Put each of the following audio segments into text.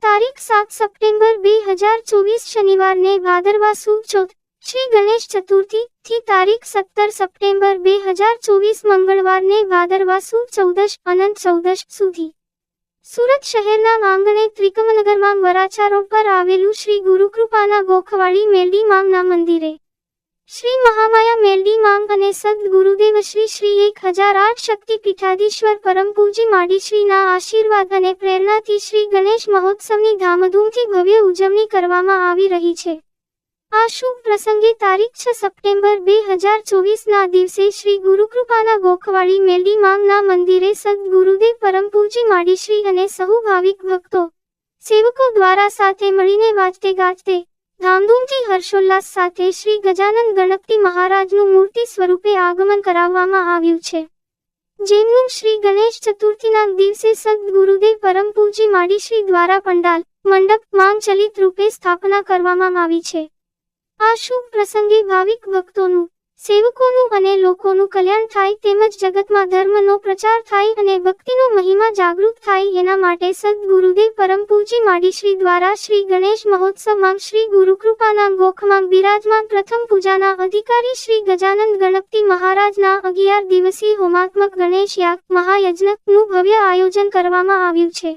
તારીખ સાત સપ્ટેમ્બર બે હજાર ચોવીસ શનિવારને ભાદરવા સુદ ચોથ, શ્રી ગણેશ ચતુર્થી થી તારીખ સત્તર સપ્ટેમ્બર બે હજાર ચોવીસ મંગળવારને ભાદરવા સુદ ચૌદશ, અનંત ચૌદશ સુધી. સુરત શહેરના આંગણે ત્રિકમનગરમાં વરાછા રોડ પર આવેલું શ્રી ગુરુકૃપાના ગોખવાડી મેલડી માંગના મંદિરે શ્રી મહામાયા મેલડી માંગ અને સદગુરુદેવ શ્રી શ્રી એક હજાર આઠ શક્તિ પીઠાધીશ્વર પરમ પૂજી માડીશ્રીના આશીર્વાદ અને પ્રેરણાથી શ્રી ગણેશ મહોત્સવની ધામધૂમથી ભવ્ય ઉજવણી કરવામાં આવી રહી છે. આ શુભ પ્રસંગે તારીખ છ સપ્ટેમ્બર બે હજાર ચોવીસના દિવસે શ્રી ગુરુકૃપાના ગોખવાડી મેલડી માંગના મંદિરે સદગુરુદેવ પરમ પૂજી માડીશ્રી અને સહુ ભાવિક ભક્તો, સેવકો દ્વારા સાથે મળીને વાજતે ગાજતે ધામધૂમથી હર્ષોલ્લાસ સાથે શ્રી ગજાનંદ ગણપતિ મહારાજનું મૂર્તિ સ્વરૂપે આગમન કરાવવામાં આવ્યું છે. જેમનું શ્રી ગણેશ ચતુર્થીના દિવસે સદગુરુદેવ પરમ પૂજી માડીશ્રી દ્વારા પંડાલ, મંડપ માંગ ચલિત રૂપે સ્થાપના કરવામાં આવી છે. આ શુભ પ્રસંગે ભાવિક ભક્તોનું સેવકોનું અને લોકોનું કલ્યાણ થાય તેમજ જગતમાં ધર્મનો પ્રચાર થાય અને ભક્તિનો મહિમા જાગૃત થાય એના માટે સદગુરુદેવ પરમ પૂજી માડીશ્રી દ્વારા શ્રી ગણેશ મહોત્સવમાં શ્રી ગુરુકૃપાના ગોખમાં બિરાજમાન પ્રથમ પૂજાના અધિકારી શ્રી ગજાનંદ ગણપતિ મહારાજના અગિયાર દિવસીય હોમાત્મક ગણેશ યાગ મહાયજ્ઞનું ભવ્ય આયોજન કરવામાં આવ્યું છે.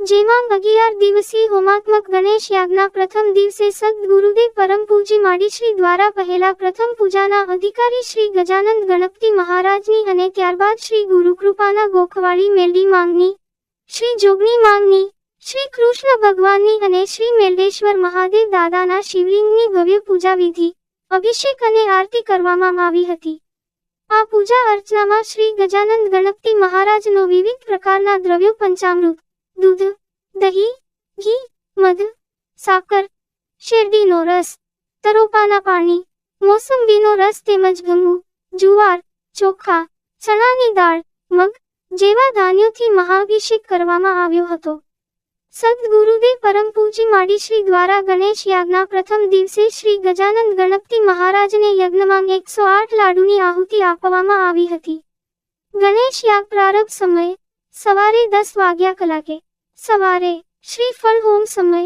જેમાં અગિયાર દિવસીય હોમાત્મક ગણેશ યાગના પ્રથમ દિવસે સદગુરુદેવ પરમ પૂજી માડીશ્રી દ્વારા પહેલા પ્રથમ પૂજાના અધિકારી શ્રી ગજાનંદ ગણપતિ મહારાજની અને ત્યારબાદ શ્રી ગુરુકૃપાના ગોખવાળી મેલડી માંગની શ્રી જોગની માંગની શ્રી કૃષ્ણ ભગવાનની અને શ્રી મેલડેશ્વર મહાદેવ દાદાના શિવલિંગની ભવ્ય પૂજા વિધિ અભિષેક અને આરતી કરવામાં આવી હતી. આ પૂજા અર્ચનામાં શ્રી ગજાનંદ ગણપતિ મહારાજનો વિવિધ પ્રકારના દ્રવ્યો પંચામૃત દૂધ, દહીં, ઘી, મધ, સાકર, શેરડીનો રસ, તરોપાના પાણી, મોસંબીનો રસ તેમજ ઘઉં, જુવાર, ચોખા, ચણાની દાળ, મગ જેવા ધાન્યોથી મહાભિષેક કરવામાં આવ્યો હતો. સદગુરુદેવ પરમ પૂજી માડીશ્રી દ્વારા ગણેશ યાગના પ્રથમ દિવસે શ્રી ગજાનંદ ગણપતિ મહારાજને યજ્ઞમાં એકસો આઠ લાડુની આહુતિ આપવામાં આવી હતી. ગણેશ યાગ પ્રારંભ સમયે સવારે દસ વાગ્યા કલાકે સવારે શ્રીફળ હોમ સમય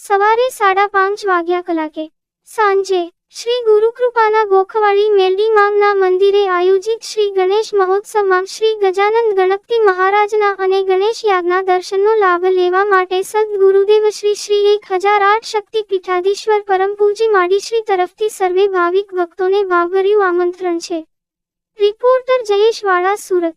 સવારે સાડા પાંચ વાગ્યા કલાકે સાંજે શ્રી ગુરુકૃપાના ગોખવાળી મેલડી માંગના મંદિરે આયોજિત શ્રી ગણેશ મહોત્સવમાં શ્રી ગજાનંદ ગણપતિ મહારાજના અને ગણેશ યાગના દર્શનનો લાભ લેવા માટે સદગુરુદેવ શ્રી શ્રી એક હજાર આઠ શક્તિ પીઠાધીશ્વર પરમ પૂજી માડીશ્રી તરફથી સર્વે ભાવિક ભક્તોને ભાવભર્યું આમંત્રણ છે. રિપોર્ટર જયેશ વાળા સુરત.